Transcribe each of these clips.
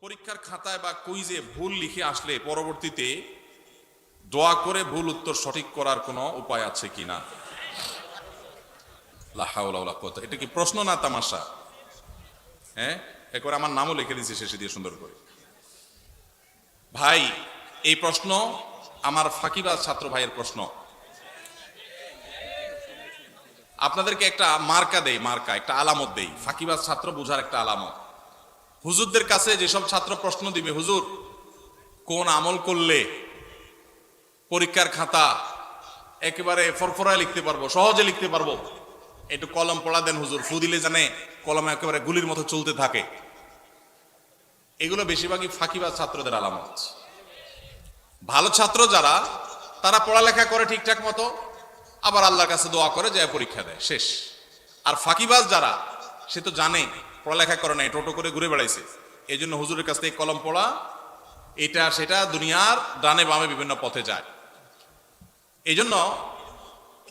পরীক্ষার খাতায় বা কুইজে ভুল লিখে আসলে পরবর্তীতে দোয়া করে ভুল উত্তর সঠিক করার কোনো উপায় আছে হাওলা ওয়ালা এটা কি প্রশ্ন না তামাশা? হ্যাঁ? একবার আমার নামও লিখে দিয়েছে শেষে দিয়ে সুন্দর করে। ভাই, এই প্রশ্ন আমার ফাঁকিবাজ ছাত্র ভাইয়ের প্রশ্ন। আপনাদেরকে একটা মার্কা দেই, মার্কা, একটা আলামত দেই। ফাঁকিবাজ ছাত্র বোঝার একটা আলামত। হুজুরদের কাছে যেসব ছাত্র প্রশ্ন দিবে, হুজুর, কোন আমল করলে পরীক্ষার খাতা একেবারে ফরফরায় লিখতে পারব, সহজে লিখতে পারব? একটু কলম পড়া দেন হুজুর, ফু দিলে জানে কলম একেবারে গুলির মতো চলতে থাকে। এগুলো বেশিরভাগই ফাঁকিবাজ ছাত্রদের আলামত। ভালো ছাত্র যারা, তারা পড়ালেখা করে ঠিকঠাক মতো, আবার আল্লাহর কাছে দোয়া করে, যায় পরীক্ষা দেয়, শেষ। আর ফাঁকিবাজ যারা, সে তো জানে পড়ালেখা করে নাই, টোটো করে ঘুরে বেড়াইছে। এই জন্য হুজুরের কাছ থেকে কলম পড়া, এটা সেটা দুনিয়ার ডানে বামে বিভিন্ন পথে যায়। এই জন্য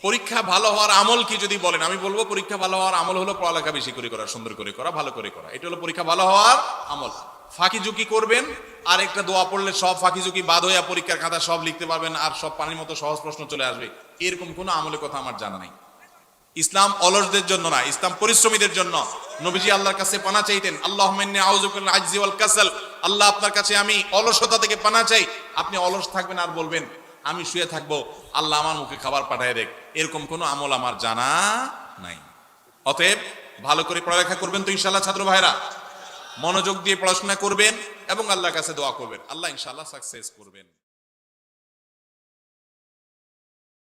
পরীক্ষা ভালো হওয়ার আমল কি যদি বলেন? আমি বলব পরীক্ষা ভালো হওয়ার আমল হলো পড়ালেখা বেশি করে করা, সুন্দর করে করা, ভালো করে করা। এটা হলো পরীক্ষা ভালো হওয়ার আমল। ফাঁকি ঝুঁকি করবেন আর একটা দোয়া পড়লে সব ফাঁকি ঝুঁকি বাদ হইয়া পরীক্ষার খাতা সব লিখতে পারবেন আর সব পানির মতো সহজ প্রশ্ন চলে আসবে। এরকম কোনো আমলের কথা আমার জানা নাই। ইসলাম অলসদের জন্য না, ইসলাম পরিশ্রমীদের জন্য। নবীজি আল্লাহর কাছে পানা চাইতেন আল্লাহ কাসাল। আল্লাহ আপনার কাছে আমি অলসতা থেকে পানা চাই। আপনি অলস থাকবেন আর বলবেন, আমি শুয়ে থাকব, আল্লাহ আমার মুখে খাবার পাঠায় দেখ। এরকম কোনো আমল আমার জানা নাই। অতএব ভালো করে পড়ালেখা করবেন তো ইনশাল্লাহ ছাত্র ভাইরা মনোযোগ দিয়ে পড়াশোনা করবেন এবং আল্লাহর কাছে দোয়া করবেন। আল্লাহ ইনশাল্লাহ সাকসেস করবেন।